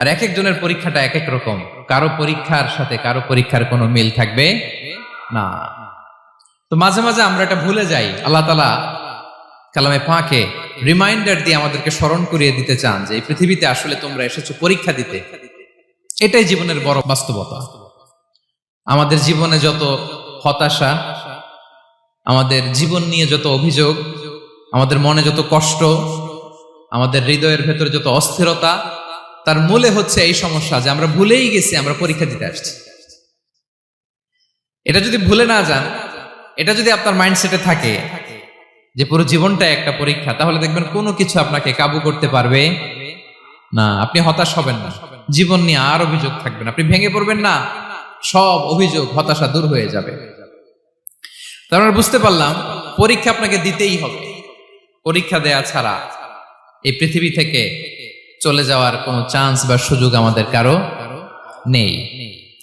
আর এক একজনের পরীক্ষাটা এক এক রকম। কারও পরীক্ষার সাথে কারও পরীক্ষার কোনো মিল থাকবে না। তো মাঝে মাঝে আমরা এটা ভুলে যাই। আল্লাহ তালা কালামে পাকে রিমাইন্ডার দিয়ে আমাদেরকে স্মরণ করিয়ে দিতে চান যে, এই পৃথিবীতে আসলে তোমরা এসেছ পরীক্ষা দিতে। এটাই জীবনের বড় বাস্তবতা। আমাদের জীবনে যত হতাশা, আমাদের জীবন নিয়ে যত অভিযোগ, আমাদের মনে যত কষ্ট, আমাদের হৃদয়ের ভেতরে যত অস্থিরতা তার মূলে হচ্ছে এই সমস্যা যে আমরা ভুলেই গেছি, আমরা পরীক্ষা দিতে আসছি। এটা যদি ভুলে না যান, এটা যদি আপনার মাইন্ডসেটে থাকে যে পুরো জীবনটা একটা পরীক্ষা, তাহলে দেখবেন কোনো কিছু আপনাকে কাবু করতে পারবে না। আপনি হতাশ হবেন না। জীবন নিয়ে আর অভিযোগ থাকবেন আপনি ভেঙে পড়বেন না। সব অভিযোগ, হতাশা দূর হয়ে যাবে। তার মানে বুঝতে পারলাম, পরীক্ষা আপনাকে দিতেই হবে। পরীক্ষা দেয়া ছাড়া এই পৃথিবী থেকে চলে যাওয়ার কোনো চান্স বা সুযোগ আমাদের কারো নেই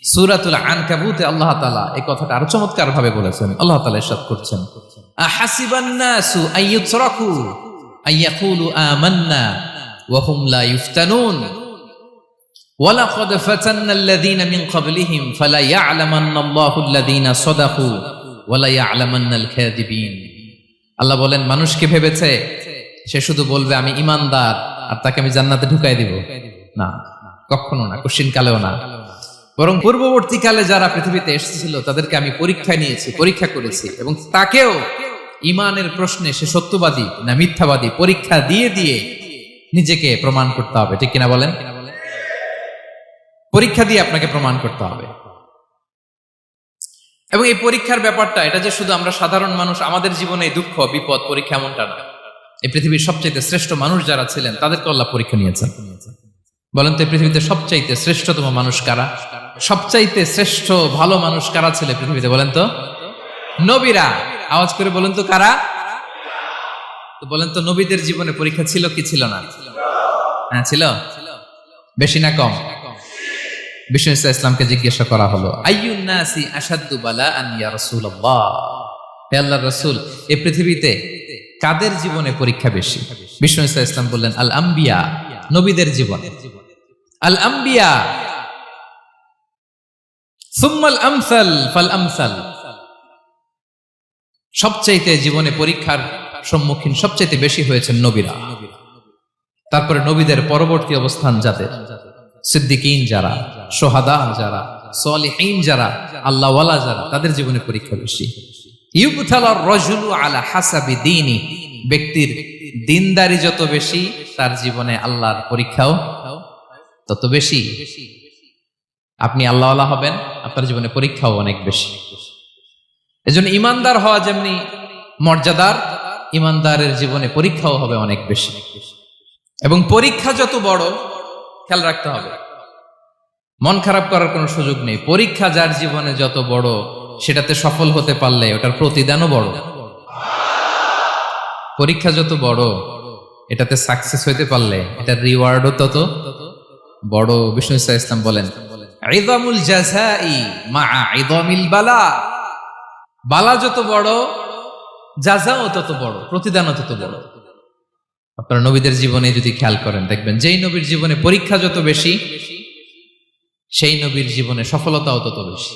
সুরাতুল আনকাবুতে আল্লাহ তাআলা এই কথাটা আরো চমৎকার ভাবে বলেছেন আল্লাহ তাআলা ইরশাদ করছেন আহাসিবান নাসু আইয়ুতরাকু আইয়াকুলু আমান্না ওয়া হুম লা ইফতানুন ولقد فتنا الذين من قبلهم فلا يعلمن الله الذين صدقوا ولا يعلمن الكاذبين আল্লাহ বলেন মানুষকে ভেবেছে সে শুধু বলবে আমি ইমানদার আর তাকে আমি জান্নাতে ঢুকাই দিব? না। কখনো না কশিন কালেও না। বরং পূর্ববর্তী কালে যারা পৃথিবীতে এসেছিল, তাদেরকে আমি পরীক্ষায় নিয়েছি, পরীক্ষা করেছি এবং তাকেও ইমানের প্রশ্নে সে সত্যবাদী না মিথ্যাবাদী পরীক্ষা দিয়ে দিয়ে নিজেকে প্রমাণ করতে হবে। ঠিক কিনা বলেন? পরীক্ষা দিয়ে আপনাকে প্রমাণ করতে হবে। এবং এই পরীক্ষার ব্যাপারটা, এটা যে শুধু আমরা সাধারণ মানুষ, আমাদের জীবনে দুঃখ, বিপদ, পরীক্ষা এমনটা না। এই পৃথিবীর সবচাইতে শ্রেষ্ঠ মানুষ যারা ছিলেন, তাদেরকে আল্লাহ পরীক্ষা নিয়েছেন। বলেন তো এই পৃথিবীতে সবচাইতে শ্রেষ্ঠতম মানুষ কারা? সবচাইতে শ্রেষ্ঠ ভালো মানুষ কারা ছিল পৃথিবীতে, বলেন তো? নবীরা। আওয়াজ করে বলেন তো কারা? তো বলেন তো নবীদের জীবনে পরীক্ষা ছিল কি ছিল না? হ্যাঁ ছিল। বেশি না কম? বিষ্ণু ইসলামকে জিজ্ঞাসা করা হলো আইয়ুন নাসি আসাদ্দু বালা আন ইয়া রাসূলুল্লাহ? হে আল্লাহর রাসূল, এই পৃথিবীতে কাদের জীবনে পরীক্ষা বেশি? বিষ্ণু ইসা ইসলাম বললেন, আল আম্বিয়া, নবীদের জীবন। আল আম্বিয়া, সুম্মাল আমসাল ফাল আমসাল। সবচাইতে জীবনে পরীক্ষার সম্মুখীন সবচাইতে বেশি হয়েছেন নবীরা। তারপরে নবীদের পরবর্তী অবস্থান যাদের? সিদ্দিকিন যারা, সোহাদা যারা, সলিহীন যারা, আল্লাহওয়ালা যারা, তাদের জীবনে পরীক্ষা বেশি। ইউবতালার রজুলু আলা হাসাবি দিনই ব্যক্তির দিনদারি যত বেশি, তার জীবনে আল্লাহর পরীক্ষাও তত বেশি। আপনি আল্লাহওয়ালা হবেন, আপনার জীবনে পরীক্ষাও অনেক বেশি। এজন্য ইমানদার হওয়া যেমনি মর্যাদার, ইমানদারের জীবনে পরীক্ষাও হবে অনেক বেশি। এবং পরীক্ষা যত বড়, খেয়াল রাখতে হবে। মন খারাপ করার কোনো সুযোগ নেই। পরীক্ষা যার জীবনে যত বড় সেটাতে সফল হতে পারলে ওটার প্রতিদানও বড়। পরীক্ষা যত বড়, এটাতে সাকসেস হইতে পারলে এটার রিওয়ার্ডও তত বড়, বিষ্ণু ইসা ইসলাম বলেন, ইদামুল জাযাই মা ইদামিল বালা। বালা যত বড় জাজাও তত বড়, প্রতিদানও তত বড়। আপনারা নবীদের জীবনে যদি খেয়াল করেন, দেখবেন যেই নবীর জীবনে পরীক্ষা যত বেশি, সেই নবীর জীবনে সফলতাও তত বেশি।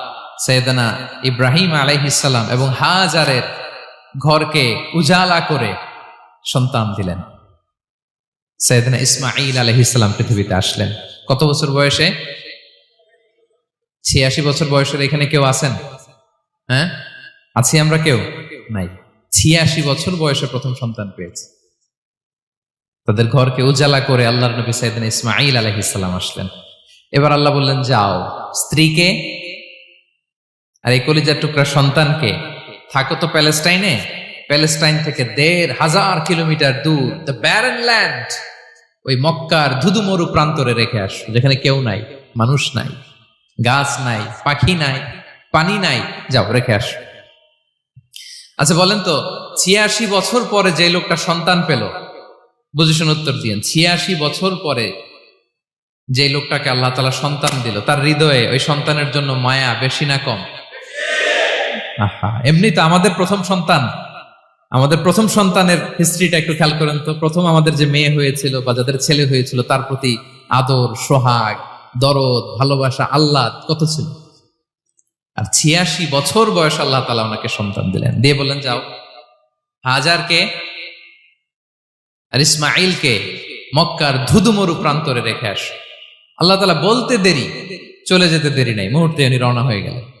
সৈয়দানা ইব্রাহিম আলাইহিসাল্লাম এবং হাজারের ঘরকে উজালা করে সন্তান দিলেন। সৈয়দানা ইসমাইল আলহিসাল্লাম পৃথিবীতে আসলেন। কত বছর বয়সে? ছিয়াশি বছর বয়সের এখানে কেউ আছেন? হ্যাঁ? আছি আমরা কেউ? নাই। ছিয়াশি বছর বয়সে প্রথম সন্তান পেয়েছে। তাদের ঘরকে উজালা করে আল্লাহর নবী সাইদিন ইসমাইল আলহিসাল্লাম আসলেন। এবার আল্লাহ বললেন, যাও, স্ত্রীকে আর এই কলিজার টুকরা সন্তানকে, থাকো তো প্যালেস্টাইনে। প্যালেস্টাইন থেকে দেড় হাজার কিলোমিটার দূর দ্য ব্যারন ল্যান্ড ওই মক্কার ধুধুমরু প্রান্তরে রেখে আসো, যেখানে কেউ নাই, মানুষ নাই, গাছ নাই, পাখি নাই, পানি নাই। যাও, রেখে আসো। আচ্ছা বলেন তো, ছিয়াশি বছর পরে যে লোকটা সন্তান পেল বুঝেছেন উত্তর দিয়েন, ছিয়াশি বছর পরে যে লোকটাকে আল্লাহ তালা সন্তান দিল, তার হৃদয়ে ওই সন্তানের জন্য মায়া বেশি না কম? এমনি তো আমাদের প্রথম সন্তান, আমাদের প্রথম সন্তানের হিস্ট্রিটা একটু খেয়াল করেন তো। প্রথম আমাদের যে মেয়ে হয়েছিল বা যাদের ছেলে হয়েছিল, তার প্রতি আদর, সোহাগ, দরদ, ভালোবাসা আল্লাহ কত ছিল? আর ছিয়াশি বছর বয়স আল্লাহ তালা ওনাকে সন্তান দিলেন। দিয়ে বললেন, যাও। হাজারকে আর ইসমাইলকে মক্কার ধুধুমরু প্রান্তরে রেখে আস। আল্লাহ তালা বলতে দেরি, চলে যেতে দেরি নাই। মুহূর্তে উনি রওনা হয়ে গেলেন।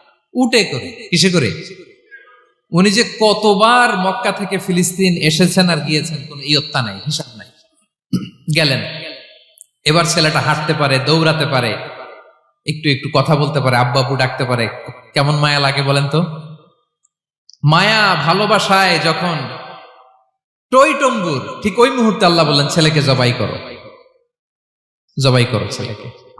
উঠে করে। কিসে করে? উনি যে কতবার মক্কা থেকে ফিলিস্তিন এসেছেন আর গিয়েছেন, কোন ইয়ত্তা নাই, হিসাব নাই। গেলেন। এবার ছেলেটা হাঁটতে পারে, দৌড়াতে পারে, একটু একটু কথা বলতে পারে, আব্বাবু ডাকতে পারে, কেমন মায়া লাগে বলেন তো? মায়া ভালোবাসায় যখন টইটম্বুর ঠিক ওই মুহূর্তে আল্লাহ বললেন, ছেলেকে জবাই করো। জবাই করো ছেলেকে।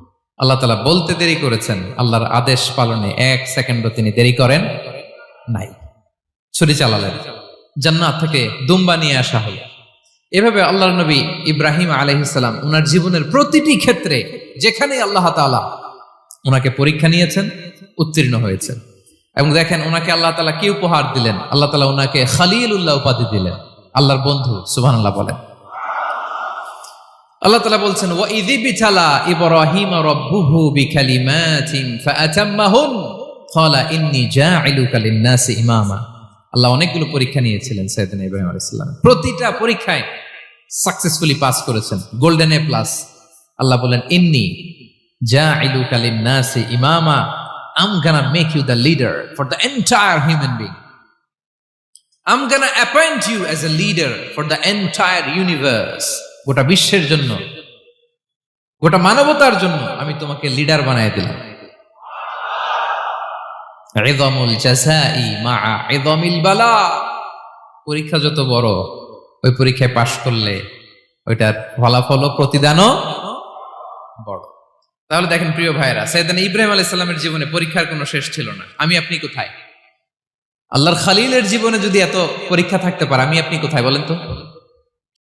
আল্লাহ তালা বলতে দেরি করেছেন। আল্লাহর আদেশ পালনে এক সেকেন্ডও তিনি দেরি করেন নাই। ছুরি চালালেন। জান্নাত থেকে দুম্বা নিয়ে আসা হলো। এভাবে আল্লাহর নবী ইব্রাহিম আলহিসাম ওনার জীবনের প্রতিটি ক্ষেত্রে যেখানে আল্লাহ তালা ওনাকে পরীক্ষা নিয়েছেন, উত্তীর্ণ হয়েছেন। এবং দেখেন ওনাকে আল্লাহ তালা কি উপহার দিলেন? আল্লাহ তালা ওনাকে খালিল উল্লাহ উপাধি দিলেন। আল্লাহর বন্ধু সুবাহ আল্লাহ বলেন। আল্লাহ তালা বলছেন ও ইদি বিছালা ইব্রাহিম রব্বুহু বিকালিমাতিন ফাআতাম্মাহুন, ক্বালা ইন্নী জাইলুকা লিন-নাসি ইমামা আল্লাহ অনেকগুলো পরীক্ষা নিয়েছিলেন সৈয়দনা ইব্রাহিম আলাইহিস সালাম প্রতিটা পরীক্ষায় সাকসেসফুলি পাস করেছেন গোল্ডেন এ প্লাস আল্লাহ বলেন ইন্নী জাইলুকা লিন-নাসি ইমামা, I'm gonna make you the leader for the entire human being. I'm gonna appoint you as a leader for the entire universe. গোটা বিশ্বের জন্য, গোটা মানবতার জন্য আমি তোমাকে লিডার বানায় দিলাম। বালা। পরীক্ষা যত বড়, ওই পরীক্ষায় পাশ করলে ওইটার ফলাফল ও প্রতিদানও বড়। তাহলে দেখেন প্রিয় ভাইরা সৈয়দান ইব্রাহিম আলাইহিস সালামের জীবনে পরীক্ষার কোনো শেষ ছিল না। আমি আপনি কোথায়? আল্লাহর খালিলের জীবনে যদি এত পরীক্ষা থাকতে পারে, আমি আপনি কোথায় বলেন তো?